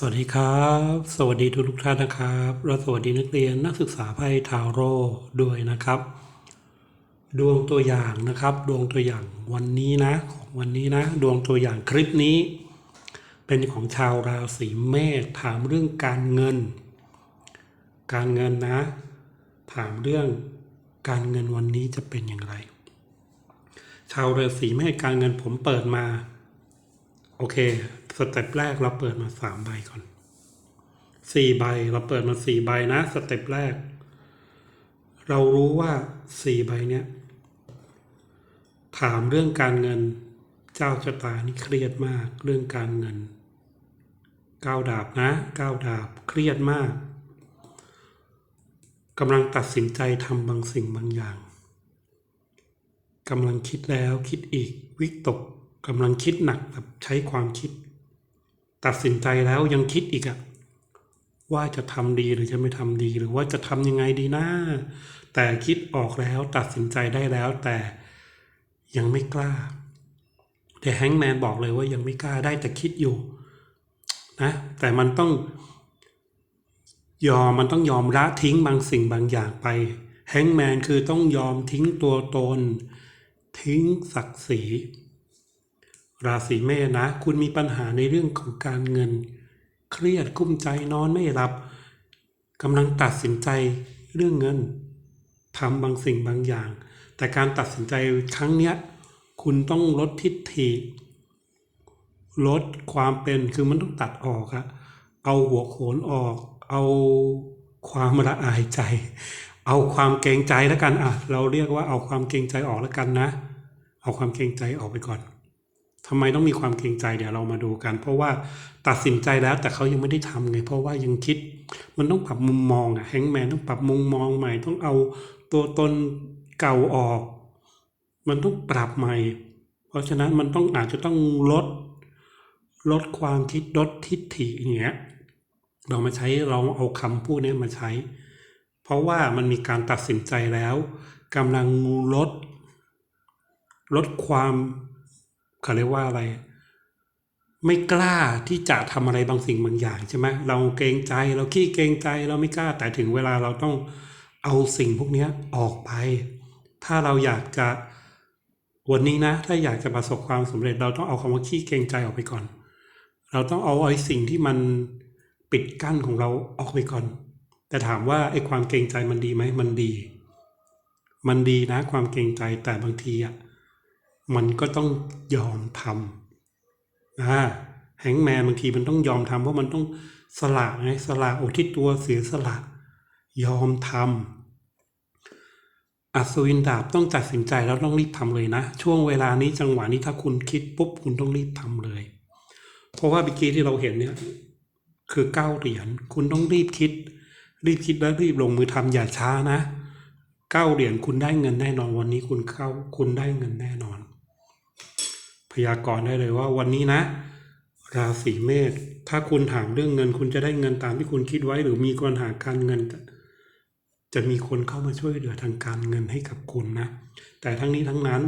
สวัสดีครับ สวัสดีทุกทุกท่านนะครับและสวัสดีนักเรียนนักศึกษาไพ่ทาโร่ด้วยนะครับ ดวงตัวอย่างนะครับ ดวงตัวอย่างวันนี้นะของวันนี้นะ ดวงตัวอย่างคลิปนี้ เป็นของชาวราศีเมษถามเรื่องการเงิน การเงินนะ ถามเรื่องการเงินวันนี้จะเป็นอย่างไร ชาวราศีเมษการเงินผมเปิดมา โอเค สเต็ปแรกเราเปิดมาสามใบก่อนสี่ใบ เราเปิดมาสี่ใบนะ สเต็ปแรก เรารู้ว่าสี่ใบเนี้ยถามเรื่องการเงิน เจ้าชะตานี่เครียดมาก เรื่องการเงินก้าวดาบนะก้าวดาบเครียดมากกำลังตัดสินใจทำบางสิ่งบางอย่างกำลังคิดแล้วคิดอีกวิตก กำลังคิดหนักแบบใช้ความคิด ตัดสินใจแล้วยังคิดอีกอะว่าจะทำดีหรือจะไม่ทำดีหรือว่าจะทำยังไงดีนะแต่คิดออกแล้วตัดสินใจได้แล้วแต่ยังไม่กล้า แต่แฮงแมนบอกเลยว่ายังไม่กล้าได้แต่คิดอยู่นะแต่มันต้องยอมมันต้องยอมละทิ้งบางสิ่งบางอย่างไปแฮงแมนคือต้องยอมทิ้งตัวตน ทิ้งศักดิ์ศรี ราศีเมษนะ คุณมีปัญหาในเรื่องของการเงิน เครียดกุ้มใจนอนไม่หลับกำลังตัดสินใจเรื่องเงินทำบางสิ่งบางอย่าง แต่การตัดสินใจครั้งเนี้ยคุณต้องลดทิฐิลดความเป็นคือมันต้องตัดออกอะเอาหัวโขนออก เอาความละอายใจ เอาความเกรงใจแล้วกันอะ เราเรียกว่าเอาความเกรงใจออกแล้วกันนะ เอาความเกรงใจออกไปก่อน ทำไมต้องมีความเกรงใจเดี๋ยวเรามาดูกัน เพราะว่าตัดสินใจแล้วแต่เขายังไม่ได้ทำไง เพราะว่ายังคิด มันต้องปรับมุมมองอะแฮงแมนต้องปรับมุมมองใหม่ต้องเอาตัวตนเก่าออก มันต้องปรับใหม่ เพราะฉะนั้นมันต้องอาจจะต้องลด ลดความคิดลดทิฏฐิอย่างเงี้ยเรามาใช้เราเอาคำพูดนี้มาใช้ เพราะว่ามันมีการตัดสินใจแล้วกำลังลด ลดความ เขาเรียกว่าอะไร ไม่กล้าที่จะทำอะไรบางสิ่งบางอย่างใช่ไหมเราเกรงใจเราขี้เกรงใจเราไม่กล้าแต่ถึงเวลาเราต้องเอาสิ่งพวกนี้ออกไป ถ้าเราอยากจะวันนี้นะ ถ้าอยากจะประสบความสำเร็จ เราต้องเอาคำว่าขี้เกรงใจออกไปก่อน เราต้องเอาไอ้สิ่งที่มันปิดกั้นของเราออกไปก่อน แต่ถามว่าไอ้ความเกรงใจมันดีไหมมันดี มันดีนะ ความเกรงใจแต่บางทีอะ มันก็ต้องยอมทำอ่าแฮงแมนบางทีมันต้องยอมทำเพราะมันต้องสละไงสละอุทิศตัวเสียสละ ยอมทำอัศวินดาบต้องตัดสินใจแล้วต้องรีบทำเลยนะ ช่วงเวลานี้จังหวะนี้ถ้าคุณคิดปุ๊บคุณต้องรีบทำเลย เพราะว่าเมื่อกี้ที่เราเห็นเนี่ยคือเก้าเหรียญคุณต้องรีบคิด รีบคิดแล้วรีบลงมือทำอย่าช้านะเก้าเหรียญคุณได้เงินแน่นอนวันนี้คุณเข้าคุณได้เงินแน่นอน ยากรณ์ได้เลยว่า วันนี้นะ ราศีเมษถ้าคุณถามเรื่องเงิน คุณจะได้เงินตามที่คุณคิดไว้ หรือมีปัญหาการเงินจะจะมีคนเข้ามาช่วยเหลือทางการเงินให้กับคุณนะ แต่ทั้งนี้ทั้งนั้น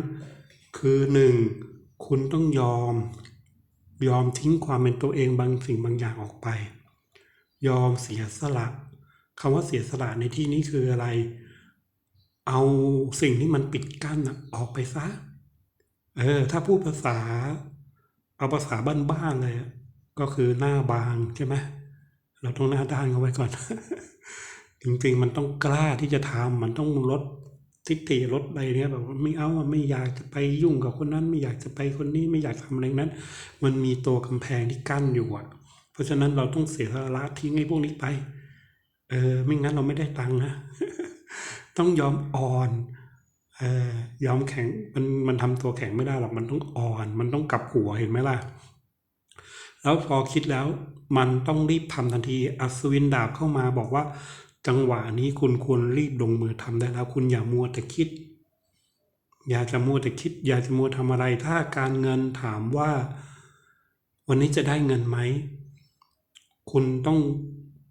คือหนึ่งคุณต้องยอม ยอมทิ้งความเป็นตัวเองบางสิ่งบางอย่างออกไป ยอมเสียสละคำว่าเสียสละในที่นี้คืออะไร เอาสิ่งที่มันปิดกั้นออกไปซะ เออ ถ้าพูดภาษา เอาภาษาบ้านๆเลยก็คือหน้าบางใช่ไหมเราต้องหน้าด้านเขาไว้ก่อน จริงๆ มันต้องกล้าที่จะทำมันต้องลดทิฏฐิลดอะไรเนี้ยแบบว่าไม่เอาไม่อยากจะไปยุ่งกับคนนั้น ไม่อยากจะไปคนนี้ไม่อยากทำอะไรนั้น มันมีตัวกำแพงที่กั้นอยู่อะ เพราะฉะนั้นเราต้องเสียสละทิ้งไอ้พวกนี้ไป เออ ไม่งั้นเราไม่ได้ตังค์นะ ต้องยอมอ่อน ยอมแข็งมันมันทำตัวแข็งไม่ได้หรอกมันต้องอ่อน มันต้องกลับหัวเห็นไหมล่ะ แล้วพอคิดแล้วมันต้องรีบทำทันที อัศวินดาบเข้ามาบอกว่า จังหวะนี้คุณควรรีบลงมือทำได้แล้ว คุณอย่ามัวแต่คิด อย่าจะมัวแต่คิด อย่าจะมัวทำอะไร ถ้าการเงินถามว่า วันนี้จะได้เงินไหม คุณต้อง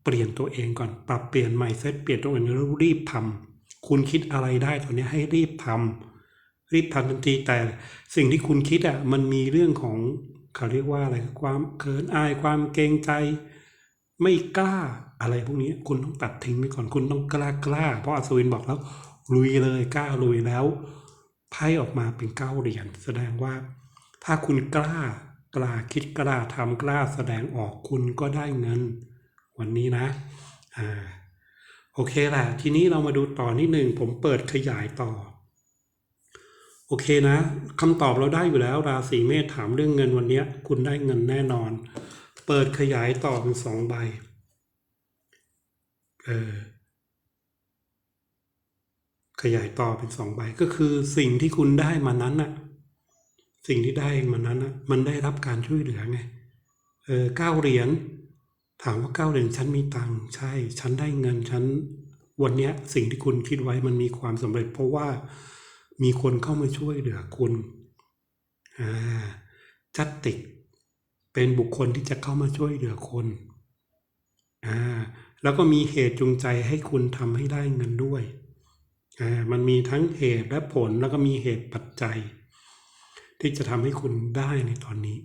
เปลี่ยนตัวเองก่อน ปรับเปลี่ยนใหม่เซตเปลี่ยนตัวเองแล้วรีบทำ คุณคิดอะไรได้ตอนนี้ให้รีบทำรีบทำทันทีแต่สิ่งที่คุณคิดอะมันมีเรื่องของเขาเรียกว่าอะไรความเขินอายความเกรงใจไม่กล้าอะไรพวกนี้คุณต้องตัดทิ้งไปก่อนคุณต้องกล้ากล้า เพราะอัศวินบอกแล้วลุยเลยกล้าลุยแล้วไพ่ออกมาเป็นเก้าเหรียญแสดงว่า ถ้าคุณกล้ากล้าคิดกล้าทำกล้าแสดงออกคุณก็ได้เงิน วันนี้นะอ่า โอเคแหละทีนี้เรามาดูต่อนิดหนึ่งผมเปิดขยายต่อ โอเคนะคำตอบเราได้อยู่แล้ว ราศีเมษถามเรื่องเงินวันนี้คุณได้เงินแน่นอน เปิดขยายต่อเป็นสองใบเออขยายต่อเป็นสองใบก็คือสิ่งที่คุณได้มานั้นน่ะ สิ่งที่ได้มานั้นน่ะมันได้รับการช่วยเหลือไงเออเก้าเหรียญ ถามว่าเก้าเหรียญฉันมีตังค์ใช่ ฉันได้เงินฉันวันนี้สิ่งที่คุณคิดไว้มันมีความสำเร็จ เพราะว่ามีคนเข้ามาช่วยเหลือคุณอ่าจัตติก เป็นบุคคลที่จะเข้ามาช่วยเหลือคนอ่าแล้วก็มีเหตุจูงใจให้คุณทำให้ได้เงินด้วยอ่ามันมีทั้งเหตุและผลแล้วก็มีเหตุปัจจัย ที่จะทำให้คุณได้ในตอนนี้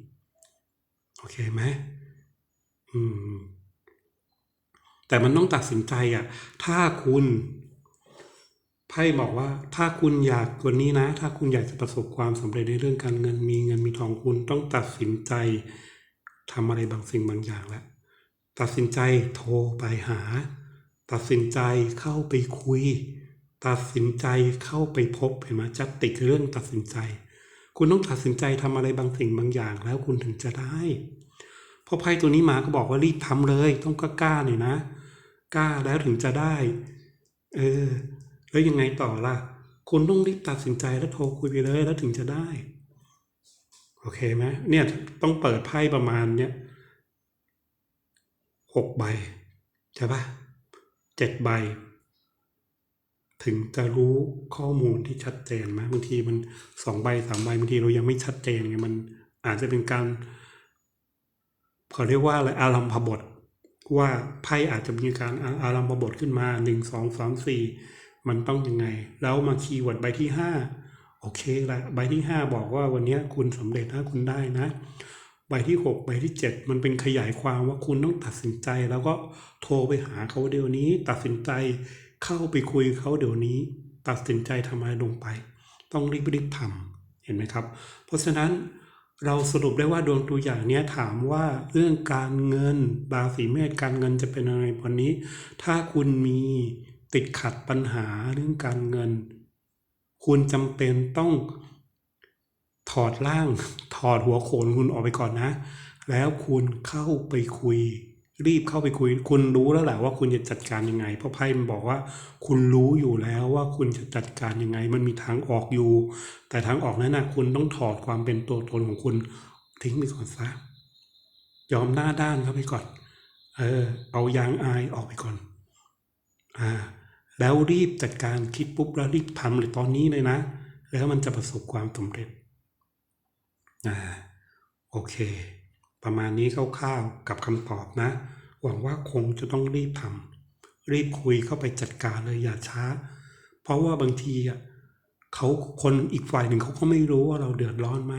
โอเคไหม อืม แต่มันต้องตัดสินใจอะ ถ้าคุณไพ่บอกว่า ถ้าคุณอยากตัวนี้นะ ถ้าคุณอยากจะประสบความสำเร็จในเรื่องการเงินมีเงินมีทองคุณต้องตัดสินใจทำอะไรบางสิ่งบางอย่างแล้วตัดสินใจโทรไปหา ตัดสินใจเข้าไปคุย ตัดสินใจเข้าไปพบเห็นไหมจัดติดเรื่องตัดสินใจ คุณต้องตัดสินใจทำอะไรบางสิ่งบางอย่างแล้วคุณถึงจะได้ พราะไพ่ตัวนี้มาก็บอกว่ารีบทำเลย ต้องกล้าๆหน่อยนะ กล้าแล้วถึงจะได้ เออ แล้วยังไงต่อล่ะคุณต้องรีบตัดสินใจแล้วโทรคุยไปเลยแล้วถึงจะได้ โอเคไหมเนี่ยต้องเปิดไพ่ประมาณเนี้ยหกใบใช่ปะเจ็ดใบ ถึงจะรู้ข้อมูลที่ชัดเจนไหมบางทีมันสองใบสามใบบางทีเรายังไม่ชัดเจนไงมันอาจจะเป็นการ เขาเรียกว่าอะไรอารัมพบท ว่าไพ่อาจจะมีการอารัมพบทขึ้นมาหนึ่งสองสามสี่มันต้องยังไง แล้วมาคีย์เวิร์ดใบที่ห้าโอเคละใบที่ห้าบอกว่าวันนี้คุณสำเร็จถ้าคุณได้นะ ใบที่หกใบที่เจ็ดมันเป็นขยายความว่าคุณต้องตัดสินใจ แล้วก็โทรไปหาเขาเดี๋ยวนี้ ตัดสินใจเข้าไปคุยเขาเดี๋ยวนี้ ตัดสินใจทำอะไรลงไป ต้องรีบรีบทำเห็นไหมครับ เพราะฉะนั้น เราสรุปได้ว่าดวงตัวอย่างเนี้ยถามว่าเรื่องการเงินราศีเมษการเงินจะเป็นยังไงวันนี้ ถ้าคุณมีติดขัดปัญหาเรื่องการเงิน คุณจำเป็นต้องถอดร่าง ถอดหัวโขนคุณออกไปก่อนนะ แล้วคุณเข้าไปคุย รีบเข้าไปคุย คุณรู้แล้วแหละว่าคุณจะจัดการยังไง เพราะไพ่มันบอกว่า คุณรู้อยู่แล้วว่าคุณจะจัดการยังไง มันมีทางออกอยู่ แต่ทางออกนั้นนะคุณต้องถอดความเป็นตัวตนของคุณ ทิ้งไปก่อนซะยอมหน้าด้านเข้าไปก่อน เออ เอายางอายออกไปก่อน อ่า แล้วรีบจัดการคิดปุ๊บแล้วรีบทำเลยตอนนี้เลยนะ แล้วมันจะประสบความสำเร็จ อ่า โอเค ประมาณนี้คร่าวๆกับคำตอบนะ หวังว่าคงจะต้องรีบทำรีบคุยเข้าไปจัดการเลยอย่าช้า เพราะว่าบางทีอะเขาคนอีกฝ่ายหนึ่งเขาก็ไม่รู้ว่าเราเดือดร้อนไหม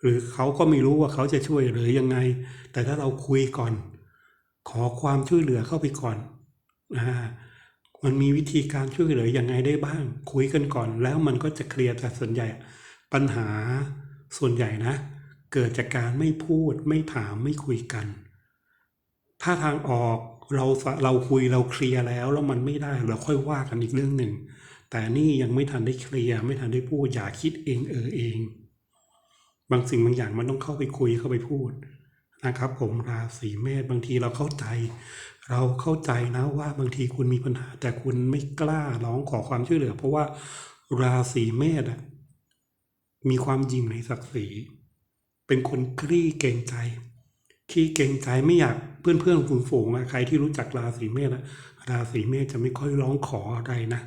หรือเขาก็ไม่รู้ว่าเขาจะช่วยหรือยังไง แต่ถ้าเราคุยก่อน ขอความช่วยเหลือเข้าไปก่อนอ่ามันมีวิธีการช่วยเหลือยังไงได้บ้าง คุยกันก่อน แล้วมันก็จะเคลียร์แต่ส่วนใหญ่ปัญหาส่วนใหญ่นะ เกิดจากการไม่พูดไม่ถามไม่คุยกัน ถ้าทางออกเราเราคุยเราเคลียร์แล้วแล้วมันไม่ได้เราค่อยว่ากันอีกเรื่องหนึ่ง แต่นี่ยังไม่ทันได้เคลียร์ไม่ทันได้พูดอย่าคิดเองเออเอง บางสิ่งบางอย่างมันต้องเข้าไปคุยเข้าไปพูดนะครับ ผมราศีเมษบางทีเราเข้าใจ เราเข้าใจนะว่าบางทีคุณมีปัญหา แต่คุณไม่กล้าร้องขอความช่วยเหลือ เพราะว่าราศีเมษมีความยิ่งในศักดิ์ศรี เป็นคนคลี่เกรงใจขี้เกรงใจไม่อยากเพื่อนเพื่อนฝูงฝูงนะใครที่รู้จักราศีเมษอะราศีเมษจะไม่ค่อยร้องขออะไรนะ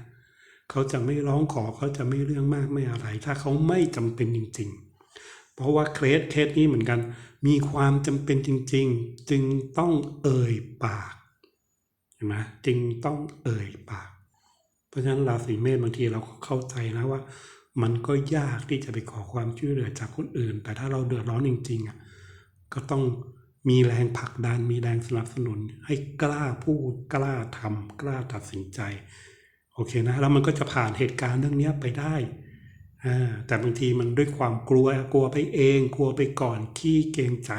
เขาจะไม่ร้องขอเขาจะไม่เรื่องมากไม่อะไร ถ้าเขาไม่จำเป็นจริง ๆ เพราะว่าเคสเคสนี้เหมือนกัน มีความจำเป็นจริง ๆ จึงต้องเอ่ยปากเห็นไหมจึงต้องเอ่ยปาก เพราะฉะนั้นราศีเมษบางทีเราก็เข้าใจนะว่า มันก็ยากที่จะไปขอความช่วยเหลือจากคนอื่น แต่ถ้าเราเดือดร้อนจริงๆอะก็ต้องมีแรงผลักดันมีแรงสนับสนุน ให้กล้าพูดกล้าทำกล้าตัดสินใจ โอเคนะแล้วมันก็จะผ่านเหตุการณ์เรื่องนี้ไปได้อ่าแต่บางทีมันด้วยความกลัวกลัวไปเอง กลัวไปก่อนขี้เกรงใจ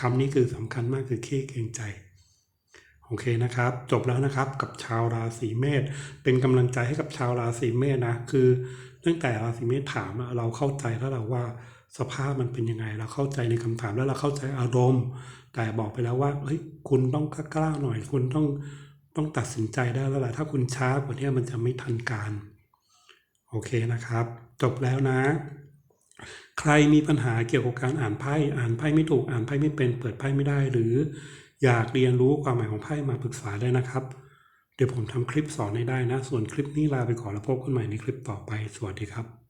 คำนี้คือสำคัญมากคือขี้เกรงใจ โอเคนะครับ จบแล้วนะครับกับชาวราศีเมษเป็นกำลังใจให้กับชาวราศีเมษนะคือตั้งแต่ราศีเมษถามเราเข้าใจแล้วเราว่าสภาพมันเป็นยังไง เราเข้าใจในคำถามแล้วเราเข้าใจอารมณ์ แต่บอกไปแล้วว่าเฮ้ยคุณต้องกล้าหน่อย คุณต้องต้องตัดสินใจได้แล้วแหละถ้าคุณช้ากว่านี้มันจะไม่ทันการโอเคนะครับ จบแล้วนะ ใครมีปัญหาเกี่ยวกับการอ่านไพ่อ่านไพ่ไม่ถูกอ่านไพ่ไม่เป็น เปิดไพ่ไม่ได้หรือ อยากเรียนรู้ความหมายของไพ่มาปรึกษาได้นะครับ เดี๋ยวผมทำคลิปสอนให้ได้นะ ส่วนคลิปนี้ลาไปก่อนแล้วพบกันใหม่ในคลิปต่อไป สวัสดีครับ